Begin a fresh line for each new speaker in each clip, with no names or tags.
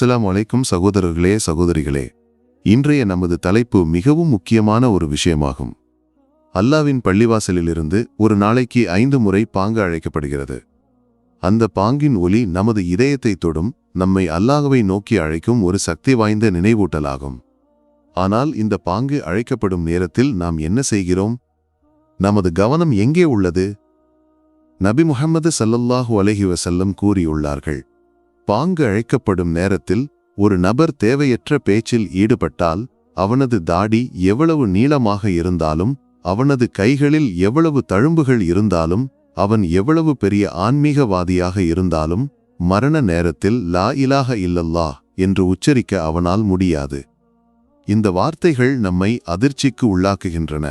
அஸ்ஸலாமு வலைக்கும் சகோதரர்களே சகோதரிகளே. இன்றைய நமது தலைப்பு மிகவும் முக்கியமான ஒரு விஷயமாகும். அல்லாவின் பள்ளிவாசலிலிருந்து ஒரு நாளைக்கு ஐந்து முறை பாங்கு அழைக்கப்படுகிறது. அந்த பாங்கின் ஒலி நமது இதயத்தை தொடும் நம்மை அல்லாஹவை நோக்கி அழைக்கும் ஒரு சக்தி வாய்ந்த நினைவூட்டலாகும். ஆனால் இந்த பாங்கு அழைக்கப்படும் நேரத்தில் நாம் என்ன செய்கிறோம்? நமது கவனம் எங்கே உள்ளது? நபி முஹம்மது சல்லல்லாஹு அலஹி வசல்லம் கூறியுள்ளார்கள். பாங்கு அழைக்கப்படும் நேரத்தில் ஒரு நபர் தேவையற்ற பேச்சில் ஈடுபட்டால் அவனது தாடி எவ்வளவு நீளமாக இருந்தாலும் அவனது கைகளில் எவ்வளவு தழும்புகள் இருந்தாலும் அவன் எவ்வளவு பெரிய ஆன்மீகவாதியாக இருந்தாலும் மரண நேரத்தில் லா இலாக இல்லல்லா என்று உச்சரிக்க அவனால் முடியாது. இந்த வார்த்தைகள் நம்மை அதிர்ச்சிக்கு உள்ளாக்குகின்றன.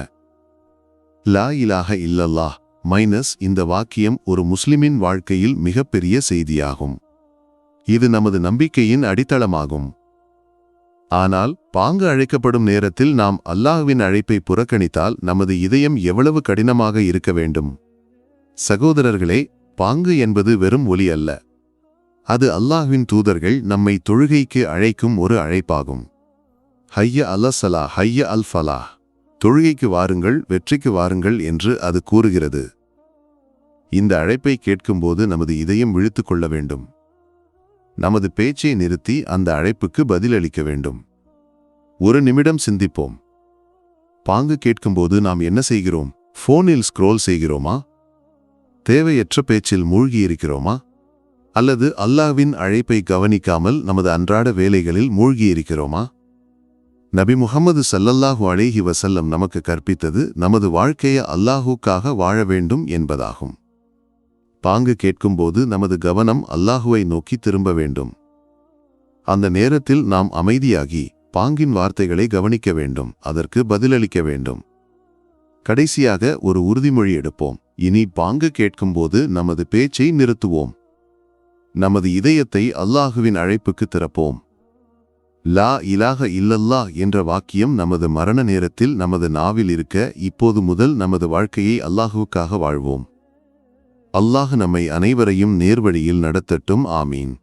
லா இலாக இல்லல்லா மைனஸ் இந்த வாக்கியம் ஒரு முஸ்லிமின் வாழ்க்கையில் மிகப்பெரிய செய்தியாகும். இது நமது நம்பிக்கையின் அடித்தளமாகும். ஆனால் பாங்கு அழைக்கப்படும் நேரத்தில் நாம் அல்லாஹ்வின் அழைப்பை புறக்கணித்தால் நமது இதயம் எவ்வளவு கடினமாக இருக்க வேண்டும். சகோதரர்களே பாங்கு என்பது வெறும் ஒலி அல்ல. அது அல்லாஹ்வின் தூதர்கள் நம்மை தொழுகைக்கு அழைக்கும் ஒரு அழைப்பாகும். ஹைய அலசலா ஹைய அல் ஃபலாஹ் தொழுகைக்கு வாருங்கள் வெற்றிக்கு வாருங்கள் என்று அது கூறுகிறது. இந்த அழைப்பை கேட்கும்போது நமது இதயம் விழித்துக் கொள்ள வேண்டும். நமது பேச்சை நிறுத்தி அந்த அழைப்புக்கு பதிலளிக்க வேண்டும். ஒரு நிமிடம் சிந்திப்போம். பாங்கு கேட்கும்போது நாம் என்ன செய்கிறோம்? ஃபோனில் ஸ்க்ரோல் செய்கிறோமா? தேவையற்ற பேச்சில் மூழ்கியிருக்கிறோமா? அல்லது அல்லாஹ்வின் அழைப்பை கவனிக்காமல் நமது அன்றாட வேலைகளில் மூழ்கியிருக்கிறோமா? நபி முகமது சல்லல்லாஹு அலைஹி வசல்லம் நமக்கு கற்பித்தது நமது வாழ்க்கையை அல்லாஹுக்காக வாழ வேண்டும் என்பதாகும். பாங்கு கேட்கும்போது நமது கவனம் அல்லாஹுவை நோக்கி திரும்ப வேண்டும். அந்த நேரத்தில் நாம் அமைதியாகி பாங்கின் வார்த்தைகளை கவனிக்க வேண்டும் அதற்கு பதிலளிக்க வேண்டும். கடைசியாக ஒரு உறுதிமொழி எடுப்போம். இனி பாங்கு கேட்கும்போது நமது பேச்சை நிறுத்துவோம். நமது இதயத்தை அல்லாஹுவின் அழைப்புக்கு திறப்போம். லா இலாக இல்லல்லா என்ற வாக்கியம் நமது மரண நேரத்தில் நமது நாவில் இருக்க இப்போது முதல் நமது வாழ்க்கையை அல்லாஹுவுக்காக வாழ்வோம். அல்லாஹ் நம்மை அனைவரையும் நேர்வழியில் நடத்தட்டும். ஆமீன்.